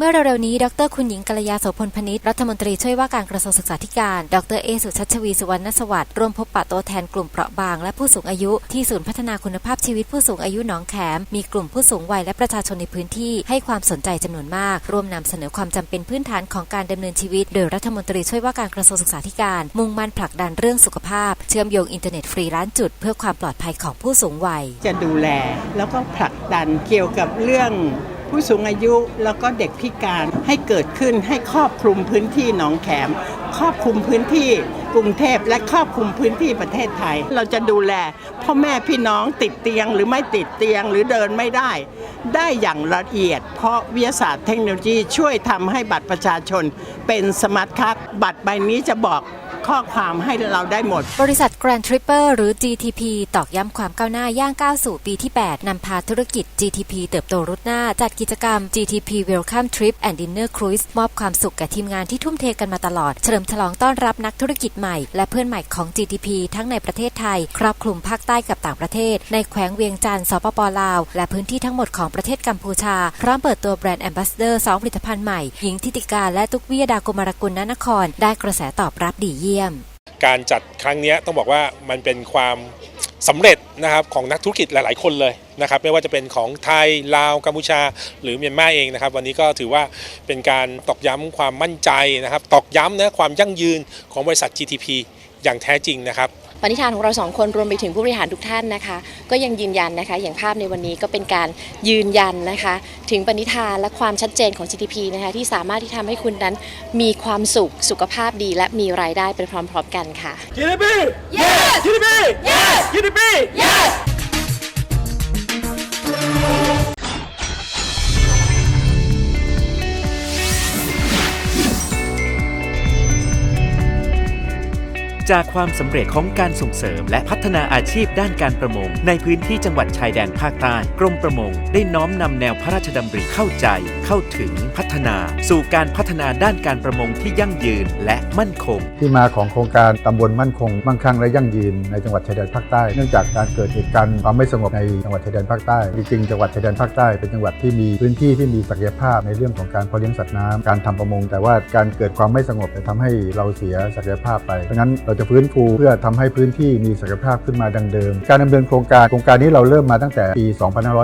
เมื่อเร็วๆนี้ ดรคุณหญิงกัลยาโสพลพนิษฐ์รัฐมนตรีช่วยว่าการกระทรวงศึกษาธิการ ดรเอสุชัชวีสุวรรณสวัสดิ์ร่วมพบปะตัวแทนกลุ่มเปราะบาง และผู้สูงอายุที่ศูนย์พัฒนาคุณภาพชีวิตผู้สูงอายุหนองแขม มีกลุ่มผู้สูงวัยและประชาชนในพื้นที่ให้ความสนใจจำนวนมาก ร่วมนำเสนอความจำเป็นพื้นฐานของการดำเนินชีวิต โดยรัฐมนตรีช่วยว่าการกระทรวงศึกษาธิการ มุ่งมั่นผลักดันเรื่องสุขภาพ เชื่อมโยงอินเทอร์เน็ตฟรีล้านจุด เพื่อความปลอดภัยของผู้สูงวัย จะดูแลแล้วก็ผลักดันเกี่ยวกับเรื่อง ผู้สูงอายุแล้วก็เด็กพิการให้เกิดขึ้นให้ครอบคลุมพื้นที่หนองแขม ครอบคลุมพื้นที่กรุงเทพและครอบคลุมพื้นที่ประเทศไทย เราจะดูแลพ่อแม่พี่น้องติดเตียงหรือไม่ติดเตียงหรือเดินไม่ได้ ได้อย่างละเอียด เพราะวิทยาศาสตร์เทคโนโลยีช่วยทำให้บัตรประชาชนเป็นสมาร์ทคัร์ดบัตรใบนี้จะบอก ข้อความให้เราได้หมด บริษัท Grand Tripper หรือ GTP ตอกย้ำความก้าวหน้าย่างก้าวสู่ปีที่ 8 นำพาธุรกิจ GTP เติบโตรุดหน้า จัดกิจกรรม GTP Welcome Trip and Dinner Cruise มอบความสุขแก่ทีมงานที่ทุ่มเทกันมาตลอด เฉลิมฉลองต้อนรับนักธุรกิจใหม่ และเพื่อนใหม่ของ GTP ทั้งในประเทศไทย ครอบคลุมภาคใต้กับต่างประเทศ ในแขวงเวียงจันทร์สปปลาว และพื้นที่ทั้งหมดของประเทศกัมพูชา พร้อมเปิดตัวแบรนด์แอมบาสเดอร์2ผลิตภัณฑ์ใหม่หญิงทิติการและตุกวิยดากุมารกุลนนคร ได้กระแสตอบรับดีเยี่ยมการจัดครั้งนี้ต้องบอกว่ามันเป็นความสำเร็จนะครับของนักธุรกิจหลาย ๆ คนเลยนะครับไม่ว่าจะเป็นของไทยลาวกัมพูชา หรือเมียนมาเองนะครับ วันนี้ก็ถือว่าเป็นการตอกย้ำความมั่นใจนะครับ ตอกย้ำนะความยั่งยืนของบริษัท GTP อย่างแท้จริงนะครับ ปณิธานของเราสองคนรวมไปถึงผู้บริหารทุกท่านนะคะ ก็ยังยืนยันนะคะ อย่างภาพในวันนี้ก็เป็นการยืนยันนะคะ ถึงปณิธานและความชัดเจนของ GDP นะคะที่สามารถที่ทำให้คุณนั้นมีความสุขสุขภาพดี และมีรายได้ไปพร้อมๆกันค่ะ GTP yes GTP yes GTP yes จากความสำเร็จของการส่งเสริม และพัฒนาอาชีพด้านการประมง ในพื้นที่จังหวัดชายแดนภาคใต้กรมประมง ได้น้อมนำแนวพระราชดำริเข้าใจ เข้าถึงพัฒนา สู่การพัฒนาด้านการประมงที่ยั่งยืนและมั่นคง ที่มาของโครงการตำบลมั่นคงมั่งคั่งและยั่งยืนในจังหวัดชายแดนภาคใต้เนื่องจากการเกิดเหตุการณ์ความไม่สงบในจังหวัดชายแดนภาคใต้จริงๆจังหวัดชายแดนภาคใต้เป็นจังหวัดที่มีพื้นที่ที่มีศักยภาพในเรื่องของการเพาะเลี้ยงสัตว์น้ำการทำประมง แต่ว่าการเกิดความไม่สงบจะทำให้เราเสียศักยภาพไปเพราะฉะนั้นเราจะฟื้นฟู เพื่อทำให้พื้นที่มีศักยภาพขึ้นมาดังเดิม การดำเนินโครงการโครงการนี้เราเริ่มมาตั้งแต่ปี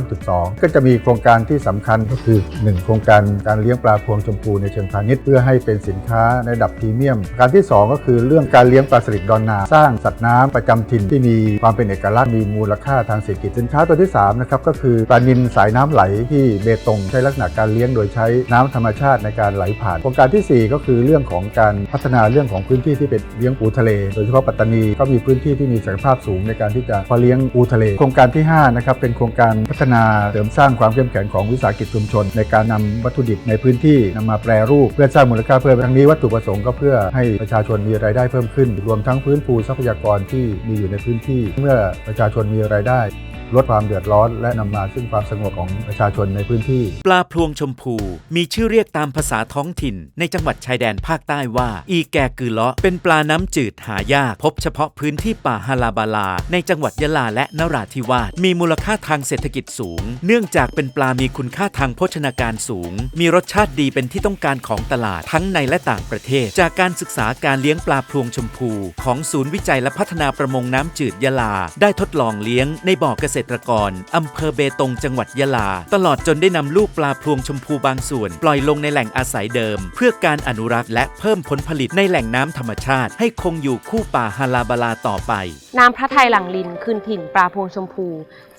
2562 ก็จะมีโครงการที่สำคัญก็คือ 1 โครงการการเลี้ยงปลาพวงชมพูในเชิงพาณิชย์เพื่อให้เป็นสินค้าในระดับพรีเมียม การที่ 2 ก็คือเรื่องการเลี้ยงปลาสลิดดอนนา สร้างสัตว์น้ำประจำถิ่นที่มีความเป็นเอกลักษณ์มีมูลค่าทางเศรษฐกิจสินค้าตัวที่3นะครับก็คือปลานิลสายน้ำไหลที่เบตงใช้ลักษณะการเลี้ยงโดยใช้น้ำธรรมชาติในการไหลผ่าน โครงการทีสี่ 4 ก็คือเรื่องของการพัฒนาเรื่องของพื้นที่ที่เป็นเลี้ยงปูทะเลโดยเฉพาะปัตตานีก็มีพื้นที่ที่มีศักยภาพสูงในการที่จะเพาะเลี้ยงปูทะเล โครงการที่5นะครับเป็นโครงการพัฒนาเสริมสร้างความเข้มแข็งของวิสาหกิจชุมชน ในการนำวัตถุดิบในพื้นที่นำมาแปรรูปเพื่อสร้างมูลค่าเพิ่มทั้งนี้วัตถุประสงค์ก็เพื่อให้ประชาชนมีรายได้เพิ่มขึ้น รวมทั้งฟื้นฟูทรัพยากรที่มีอยู่ในพื้นที่ เมื่อประชาชนมีรายได้ ลดความเดือดร้อน และนำมาซึ่งความสงบของประชาชนในพื้นที่ ปลาพลวงชมพู มีชื่อเรียกตามภาษาท้องถิ่น ในจังหวัดชายแดนภาคใต้ว่า อีแกกือเลาะเป็นปลาน้ำจืดหายาก พบเฉพาะพื้นที่ป่าฮาลาบาลา ในจังหวัดยะลาและนราธิวาสมีมูลค่าทางเศรษฐกิจสูง เนื่องจากเป็นปลามีคุณค่าทางโภชนาการสูง มีรสชาติดีเป็นที่ต้องการของตลาดทั้งในและต่างประเทศ จากการศึกษาการเลี้ยงปลาพลวงชมพู ของศูนย์วิจัยและพัฒนาประมงน้ำจืดยะลา ได้ทดลองเลี้ยงในบ่อเกษตรกรอำเภอเบตงจังหวัดยะลา ตลอดจนได้นำลูกปลาพลวงชมพูบางส่วน ปล่อยลงในแหล่งอาศัยเดิม เพื่อการอนุรักษ์และเพิ่มผลผลิตในแหล่งน้ำธรรมชาติ ให้คงอยู่คู่ป่าฮาลาบาลาต่อไป น้ำพระไทยหลังลินคืนถิ่นปลาพวงชมพู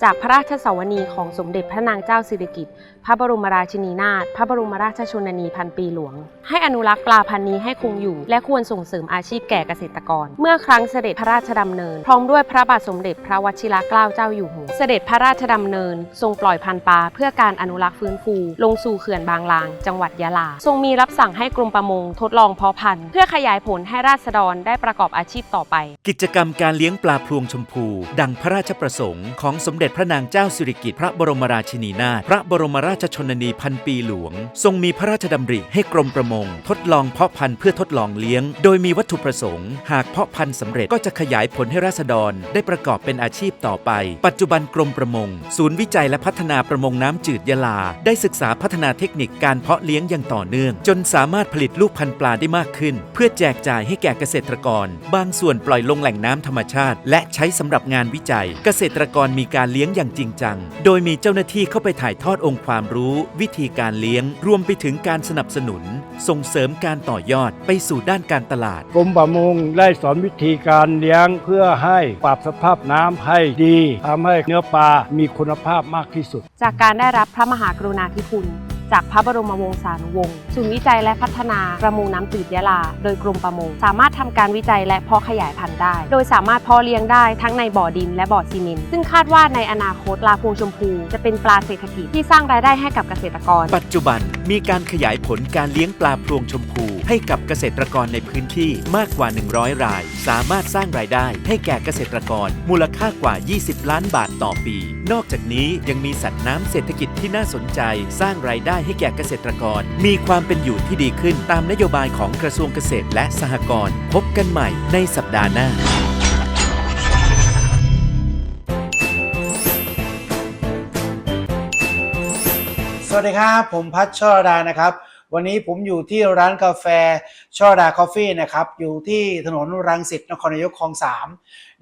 จากพระราชสวนีของสมเด็จพระนางเจ้าสิริกิติ์ พระบรมราชินีนาถพระบรมราชชนนีพันปีหลวง ให้อนุรักษ์ปลาพันธุ์นี้ให้คงอยู่ และควรส่งเสริมอาชีพแก่เกษตรกร เมื่อครั้งเสด็จพระราชดำเนิน พร้อมด้วยพระบาทสมเด็จพระวชิรเกล้าเจ้าอยู่หัว เสด็จพระราชดำเนิน ทรงปล่อยพันปลาเพื่อการอนุรักษ์ฟื้นฟู ลงสู่เขื่อนบางลาง จังหวัดยะลา ทรงมีรับสั่งให้กรมประมงทดลองเพาะพันธุ์เพื่อขยายผลให้ราษฎรได้ประกอบอาชีพต่อไป กิจกรรมการเลี้ยงปลาพลวงชมพู ดังพระราชประสงค์ของสมเด็จพระนางเจ้าสิริกิติ์พระบรมราชินีนาถพระบรมราราชชนนีพันปีหลวง ทรงมีพระราชดำริให้กรมประมง ทดลองเพาะพันธุ์เพื่อทดลองเลี้ยง โดยมีวัตถุประสงค์ หากเพาะพันธุ์สำเร็จก็จะขยายผลให้ราษฎรได้ประกอบเป็นอาชีพต่อไป ปัจจุบันกรมประมง ศูนย์วิจัยและพัฒนาประมงน้ำจืดยะลา ได้ศึกษาพัฒนาเทคนิคการเพาะเลี้ยงอย่างต่อเนื่อง จนสามารถผลิตลูกพันธุ์ปลาได้มากขึ้น เพื่อแจกจ่ายให้แก่เกษตรกร บางส่วนปล่อยลงแหล่งน้ำธรรมชาติ และใช้สำหรับงานวิจัย เกษตรกรมีการเลี้ยงอย่างจริงจัง โดยมีเจ้าหน้าที่เข้าไปถ่ายทอดองค์ความรู้วิธีการเลี้ยง รวมไปถึงการสนับสนุน ส่งเสริมการต่อยอดไปสู่ด้านการตลาด กรมประมงได้สอนวิธีการเลี้ยงเพื่อให้ปรับสภาพน้ำให้ดีทำให้เนื้อปลามีคุณภาพมากที่สุด จากการได้รับพระมหากรุณาธิคุณ จากพระบรมวงศานุวงศ์ศูนย์วิจัยและพัฒนาประมงน้ำจืดยะลา โดยกรมประมง สามารถทำการวิจัยและเพาะขยายพันธุ์ได้ โดยสามารถเพาะเลี้ยงได้ทั้งในบ่อดินและบ่อซีเมนต์ซึ่งคาดว่าในอนาคตปลาพวงชมพู จะเป็นปลาเศรษฐกิจที่สร้างรายได้ให้กับเกษตรกร ปัจจุบันมีการขยายผลการเลี้ยงปลาพวงชมพู ให้กับเกษตรกรในพื้นที่มากกว่า 100 ราย สามารถสร้างรายได้ให้แก่เกษตรกรมูลค่ากว่า 20 ล้านบาทต่อปี นอกจากนี้ยังมีสัตว์น้ำเศรษฐกิจที่น่าสนใจ สร้างรายได้ให้แก่เกษตรกร มีความเป็นอยู่ที่ดีขึ้นตามนโยบายของกระทรวงเกษตรและสหกรณ์พบกันใหม่ในสัปดาห์หน้าสวัสดีครับผมพัชช่อดานะครับ วันนี้ผมอยู่ที่ร้านกาแฟช่อดาคอฟฟี่นะครับอยู่ที่ถนนรังสิตนครนายกคลองสาม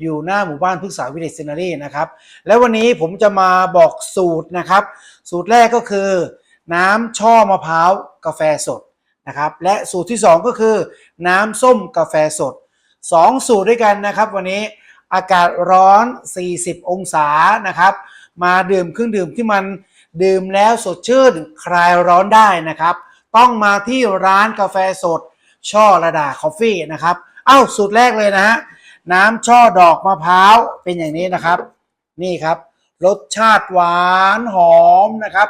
อยู่หน้าหมู่บ้านพฤกษาวิเลจซินารีนะครับ แล้ววันนี้ผมจะมาบอกสูตรนะครับ สูตรแรกก็คือ น้ำช่อมะพร้าวกาแฟสดนะครับ และสูตรที่สองก็คือ น้ำส้มกาแฟสดสองสูตรด้วยกันนะครับ วันนี้อากาศร้อน 40 องศานะครับ มาดื่มเครื่องดื่มที่มันดื่มแล้วสดชื่นคลายร้อนได้นะครับ ต้องมาที่ร้านกาแฟสดช่อระดาคอฟฟี่นะครับ เอ้าสูตรแรกเลยนะฮะ น้ำช่อดอกมะพร้าวเป็นอย่างนี้นะครับ นี่ครับ รสชาติหวานหอมนะครับ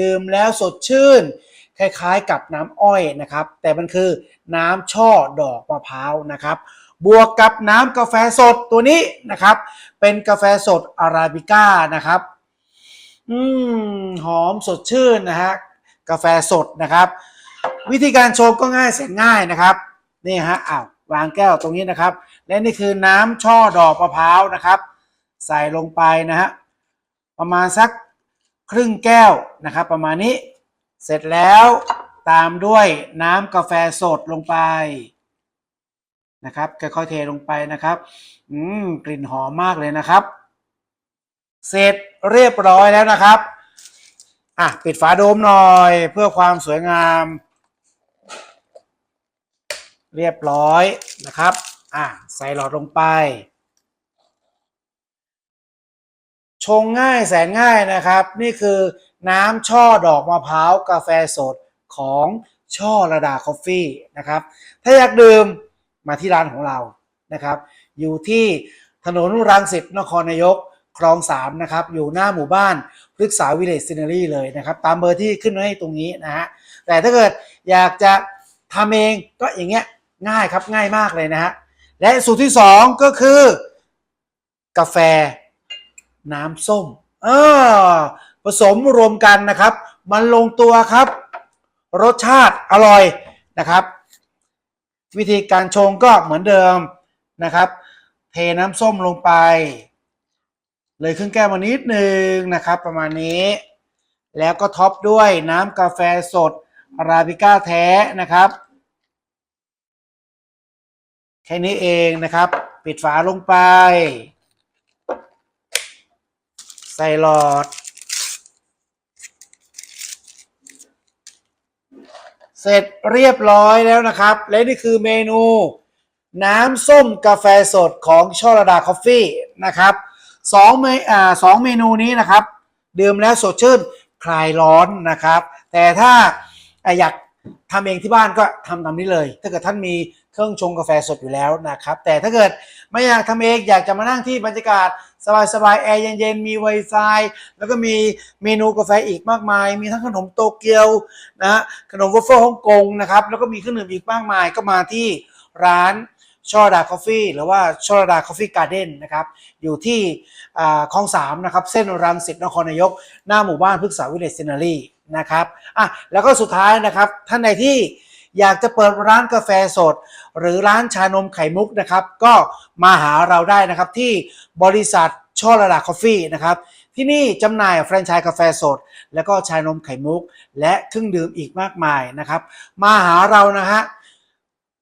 ดื่มแล้วสดชื่น คล้ายๆกับน้ำอ้อยนะครับ แต่มันคือน้ำช่อดอกมะพร้าวนะครับ บวกกับน้ำกาแฟสดตัวนี้นะครับ เป็นกาแฟสดอาราบิก้านะครับ อืมหอมสดชื่นนะฮะกาแฟสดนะครับ วิธีการชงก็ง่ายเสร็จง่ายนะครับนี่ฮะอ้าว วางแก้วตรงนี้นะครับ และนี่คือน้ำช่อดอกมะพร้าวนะครับ ใส่ลงไปนะฮะประมาณสักครึ่งแก้วนะครับ ประมาณนี้เสร็จแล้วตามด้วยน้ำกาแฟสดลงไปนะครับค่อยๆเทลงไปนะครับ อืมกลิ่นหอมมากเลยนะครับ เสร็จเรียบร้อยแล้วนะครับ อะ ปิดฝาโดมหน่อยเพื่อความสวยงาม เรียบร้อยนะครับ อะใส่หลอดลงไป ชงง่ายแสนง่ายนะครับ นี่คือน้ำช่อดอกมะพร้าวกาแฟสดของช่อระดาคอฟฟี่นะครับ ถ้าอยากดื่มมาที่ร้านของเรานะครับ อยู่ที่ถนนรังสิตนครนายกคลองสามนะครับ อยู่หน้าหมู่บ้านพฤกษาวิเลจซินารีเลยนะครับ ตามเบอร์ที่ขึ้นไว้ให้ตรงนี้นะฮะแต่ถ้าเกิดอยากจะทำเองก็อย่างเงี้ย ง่ายครับง่ายมากเลยนะฮะและสูตรที่สองก็คือ กาแฟ น้ำส้มเออผสมรวมกันนะครับ มันลงตัวครับ รสชาติอร่อยนะครับ วิธีการชงก็เหมือนเดิมนะครับ เทน้ำส้มลงไป เลยครึ่งแก้วมานิดนึงนะครับ ประมาณนี้ แล้วก็ท็อปด้วยน้ำกาแฟสดอาราบิก้าแท้นะครับ แค่นี้เองนะครับ ปิดฝาลงไป ใส่หลอด เสร็จเรียบร้อยแล้วนะครับ และนี่คือเมนู น้ำส้มกาแฟสดของช่อระดาคอฟฟี่นะครับสองเมอ่าสองเมนูนี้นะครับดื่มแล้วสดชื่นคลายร้อนนะครับ แต่ถ้าอยากทำเองที่บ้านก็ทำตามนี้เลย ถ้าเกิดท่านมี เครื่องชงกาแฟสดอยู่แล้วนะครับ แต่ถ้าเกิดไม่อยากทำเองอยากจะมานั่งที่บรรยากาศ สบายๆแอร์เย็นๆมี Wi-Fi แล้วก็มีเมนูกาแฟอีกมากมาย มีทั้งขนมโตเกียวนะฮะขนมวอฟเฟิลฮ่องกงนะครับแล้วก็มีเครื่องดื่มอีกมากมายก็มาที่ร้านช่อดาคอฟฟี่หรือว่าช่อดาคอฟฟี่การ์เด้นนะครับอยู่ที่คลองสามนะครับเส้นรังสิตนครนายก หน้าหมู่บ้านพฤกษาวิเลศเซนารีนะครับอะแล้วก็สุดท้ายนะครับท่านใดที่ อยากจะเปิดร้านกาแฟสด หรือร้านชานมไข่มุกนะครับ ก็มาหาเราได้นะครับที่บริษัทช่อระดาคอฟฟี่นะครับ ที่นี่จำหน่ายแฟรนไชส์กาแฟสด แล้วก็ชานมไข่มุก และเครื่องดื่มอีกมากมายนะครับ มาหาเรานะฮะ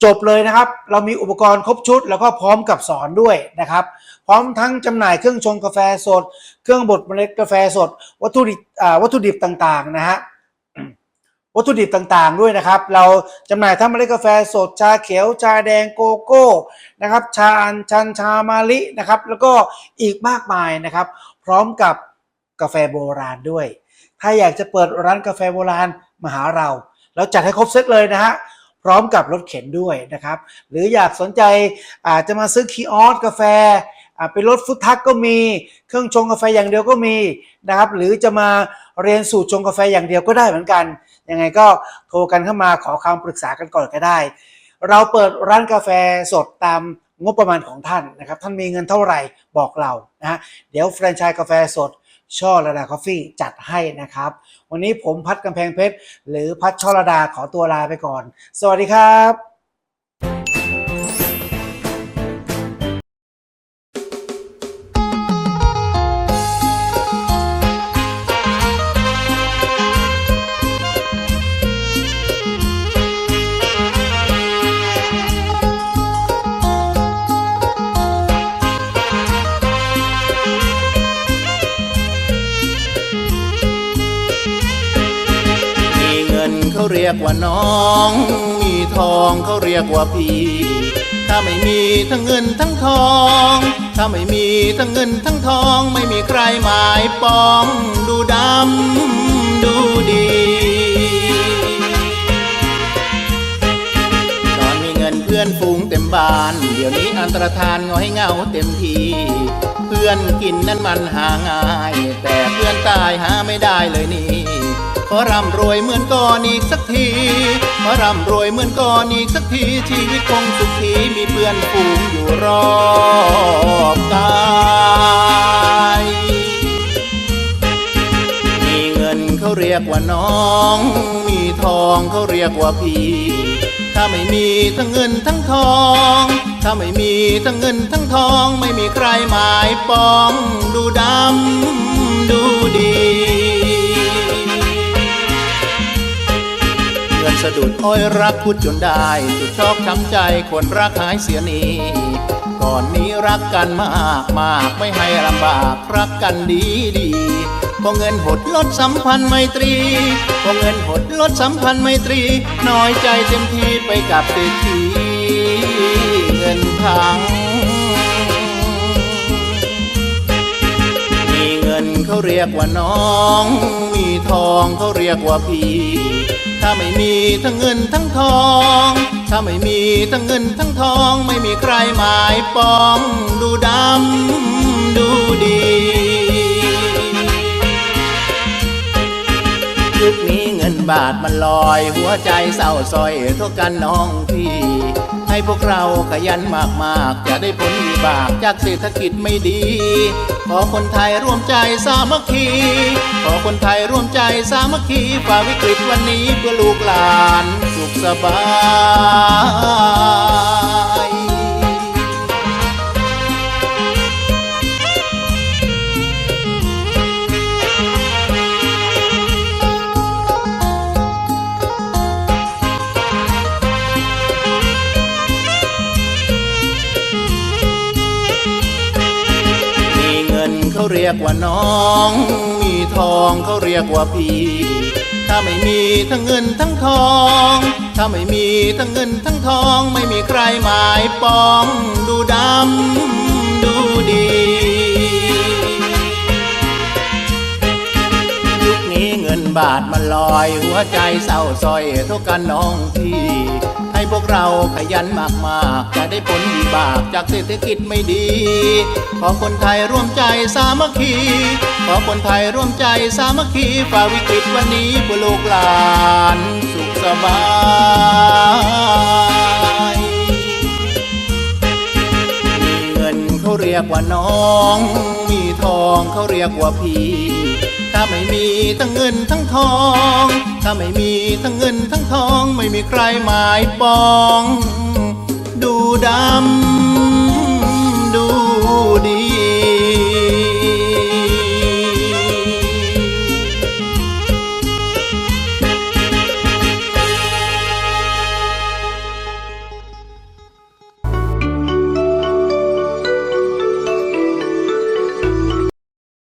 จบเลยนะครับ เรามีอุปกรณ์ครบชุด แล้วก็พร้อมกับสอนด้วยนะครับ พร้อมทั้งจำหน่ายเครื่องชงกาแฟสด เครื่องบดเมล็ดกาแฟสด วัตถุดิบวัตถุดิบต่างๆนะฮะ วัตถุดิบต่างๆด้วยนะครับ เราจำหน่ายทั้งเมล็ดกาแฟสดชาเขียวชาแดงโกโก้นะครับชาอัญชันชามาลินะครับ แล้วก็อีกมากมายนะครับ พร้อมกับกาแฟโบราณด้วย ถ้าอยากจะเปิดร้านกาแฟโบราณมาหาเรา เราจัดให้ครบเซตเลยนะฮะพร้อมกับรถเข็นด้วยนะครับ หรืออยากสนใจอาจจะมาซื้อคีออสกาแฟเป็นรถฟุตทักก็มี เครื่องชงกาแฟอย่างเดียวก็มีนะครับ หรือจะมาเรียนสูตรชงกาแฟอย่างเดียวก็ได้เหมือนกัน ยังไงก็โทรกันเข้ามาขอคำปรึกษากันก่อนก็ได้ เราเปิดร้านกาแฟสดตามงบประมาณของท่านนะครับ ท่านมีเงินเท่าไหร่บอกเรานะเดี๋ยวแฟรนไชส์กาแฟสดช่อระดาคอฟฟี่จัดให้นะครับ วันนี้ผมพัดกำแพงเพชร หรือพัดช่อระดาขอตัวลาไปก่อน สวัสดีครับ รียกว่าน้อง มีทองเขาเรียกว่าพี่ ถ้าไม่มีทั้งเงินทั้งทอง ถ้าไม่มีทั้งเงินทั้งทอง ไม่มีใครหมายปองดูดำดูดี ตอนมีเงินเพื่อนฝูงเต็มบ้าน เดี๋ยวนี้อันตรธานงอยเงาเต็มที เพื่อนกินนั้นมันหาง่าย แต่เพื่อนตายหาไม่ได้เลยนี่ ขอร่ำรวยเหมือนก่อนอีกสักที ขอร่ำรวยเหมือนก่อนอีกสักที ชีวิตคงสุขีมีเพื่อนฝูงอยู่รอบกายมีเงินเขาเรียกว่าน้อง มีทองเขาเรียกว่าพี่ถ้าไม่มีทั้งเงินทั้งทอง ถ้าไม่มีทั้งเงินทั้งทอง ไม่มีใครหมายปอง ดูดำดูดี สะดุดอ้อยรักพุดจนได้สุดชอกช้ำใจคนรักหายเสียนีก่อนนี้รักกันมากมากไม่ให้ลำบากรักกันดีดีพอเงินหดลดสัมพันธ์ไมตรีพอเงินหดลดสัมพันธ์ไมตรี น้อยใจเต็มทีไปกับเศรษฐีเงินทังมีเงินเขาเรียกว่าน้อง มีทองเขาเรียกว่าพี่ ถ้าไม่มีทั้งเงินทั้งทอง ถ้าไม่มีทั้งเงินทั้งทอง ไม่มีใครหมายปองดูดำดูดียุคนี้เงินบาทมันลอย หัวใจเศร้าซอยเท่ากันน้องพี่ ให้พวกเราขยันมากๆจะได้ผลวิบากจากเศรษฐกิจไม่ดี ขอคนไทยร่วมใจสามัคคี ขอคนไทยร่วมใจสามัคคีฝ่าวิกฤตวันนี้เพื่อลูกหลานสุขสบาย เรียกว่าน้อง มีทองเขาเรียกว่าพี่ ถ้าไม่มีทั้งเงินทั้งทอง ถ้าไม่มีทั้งเงินทั้งทอง ไม่มีใครหมายปองดูดำดูดียุคนี้เงินบาทมันลอย หัวใจเศร้าซอยเท่ากันน้องพี่ พวกเราขยันมากๆจะได้ผลวิบากจากเศรษฐกิจไม่ดี ขอคนไทยร่วมใจสามัคคี ขอคนไทยร่วมใจสามัคคีฝ่าวิกฤตวันนี้เพื่อลูกหลานสุขสบายเขาเรียกว่าน้อง มีทองเขาเรียกว่าพี่ ถ้าไม่มีทั้งเงินทั้งทอง ถ้าไม่มีทั้งเงินทั้งทอง ไม่มีใครหมายปอง ดูดำ